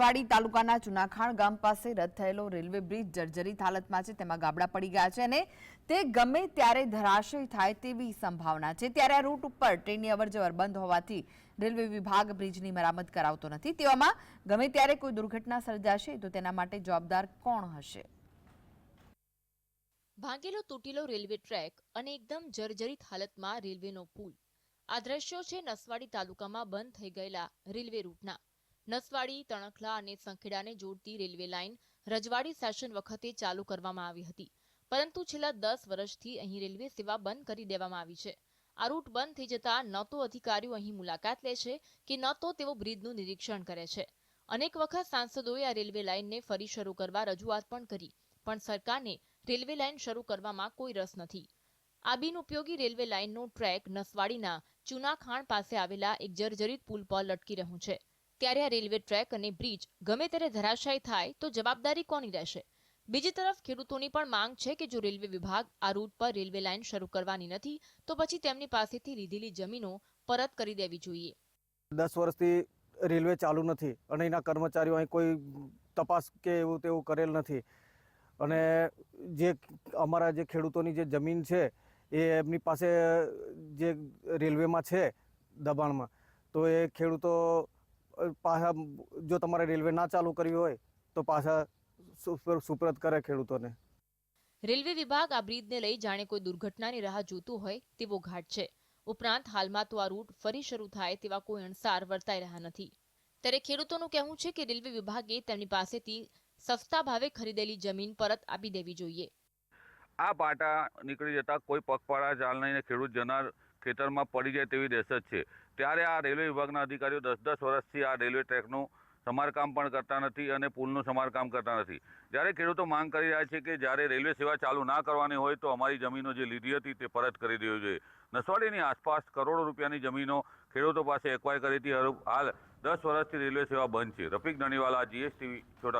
વાડી તાલુકાના ચુનાખાણ ગામ પાસે રદ થયેલો રેલવે બ્રિજ જર્જરિત હાલતમાં છે. તેમાં ગાબડા પડી ગયા છે અને તે ગમે ત્યારે ધરાશય થાય તેવી સંભાવના છે. ત્યારે આ રૂટ ઉપર ટ્રેનની અવરજવર બંધ હોવાથી રેલવે વિભાગ બ્રિજની મરામત કરાવતો નથી. તેવામાં ગમે ત્યારે કોઈ દુર્ઘટના સર્જાશે તો તેના માટે જવાબદાર કોણ હશે? ભાંગેલો તૂટેલો રેલવે ટ્રેક અને એકદમ જર્જરિત હાલતમાં રેલવેનો પુલ. આ દ્રશ્યો છે નસવાડી તાલુકામાં બંધ થઈ ગયેલા રેલવે રૂટના. નસવાડી, તણખલા અને સંખેડાને જોડતી રેલવે લાઇન રજવાડી સેશન વખતે ચાલુ કરવામાં આવી હતી. પરંતુ છેલ્લા દસ વર્ષથી અહીં રેલવે સેવા બંધ કરી દેવામાં આવી છે. આ રૂટ બંધ થઈ જતા ન તો અધિકારીઓ અહીં મુલાકાત લે છે કે ન તો તેઓ બ્રિજનું નિરીક્ષણ કરે છે. અનેક વખત સાંસદોએ આ રેલવે લાઇનને ફરી શરૂ કરવા રજૂઆત પણ કરી, પણ સરકારને રેલવે લાઇન શરૂ કરવામાં કોઈ રસ નથી. આ બિનઉપયોગી રેલવે લાઇનનો ટ્રેક નસવાડીના ચુનાખાણ પાસે આવેલા એક જર્જરિત પુલ પર લટકી રહ્યું છે. ત્યારે આ રેલવે ટ્રેક અને બ્રિજ ગમે ત્યારે ધરાશાયી થાય તો જવાબદારી કોની રહેશે? બીજી તરફ, ખેડૂતોની પણ માંગ છે કે જો રેલવે વિભાગ આ રૂટ પર રેલવે લાઇન શરૂ કરવાની નથી, તો પછી તેમની પાસેથી લીધેલી જમીનો પરત કરી દેવી જોઈએ. દસ વર્ષથી રેલવે ચાલુ નથી અને એના કર્મચારીઓ અહીં કોઈ તપાસ કે એવું તેવું કરેલ નથી. અને જે અમારા જે ખેડૂતોની જે જમીન છે, એ એમની પાસે જે રેલવેમાં છે દબાણમાં, તો એ ખેડૂતો પાછા જો તમારે રેલવે ના ચાલુ કરી હોય તો પાછા સુપર- સુપરત કરે ખેડૂતોને. રેલવે વિભાગ આ બ્રિજને લઈ જાણે કોઈ દુર્ઘટનાની રાહ જોતું હોય તેવો ઘાટ છે. ઉપરાંત હાલમાં તો આ રૂટ ફરી શરૂ થાય તેવા કોઈ અણસાર વર્તાઈ રહ્યા નથી. ત્યારે ખેડૂતોનું કહેવું છે કે રેલવે વિભાગે તેમની પાસેથી સસ્તા ભાવે ખરીદેલી જમીન પરત આપી દેવી જોઈએ. આ પાટા નીકળી જતા કોઈ પગપાળા ચાલનાઈને ખેડૂત જનાર ખેતરમાં પડી જાય તેવી દહેશત છે. ત્યારે આ રેલવે વિભાગના અધિકારીઓ દસ દસ વર્ષથી આ રેલવે ટ્રેકનું સમારકામ પણ કરતા નથી અને પુલનું સમારકામ કરતા નથી. જ્યારે ખેડૂતો માંગ કરી રહ્યા છે કે જ્યારે રેલવે સેવા ચાલુ ના કરવાની હોય તો અમારી જમીનો જે લીધી હતી તે પરત કરી દેવી જોઈએ. નસવાડીની આસપાસ કરોડો રૂપિયાની જમીનો ખેડૂતો પાસે એક્વાય કરી હતી. હાલ દસ વર્ષથી રેલવે સેવા બંધ છે. રફીક નણીવાલા જીએસટીવી, છોટા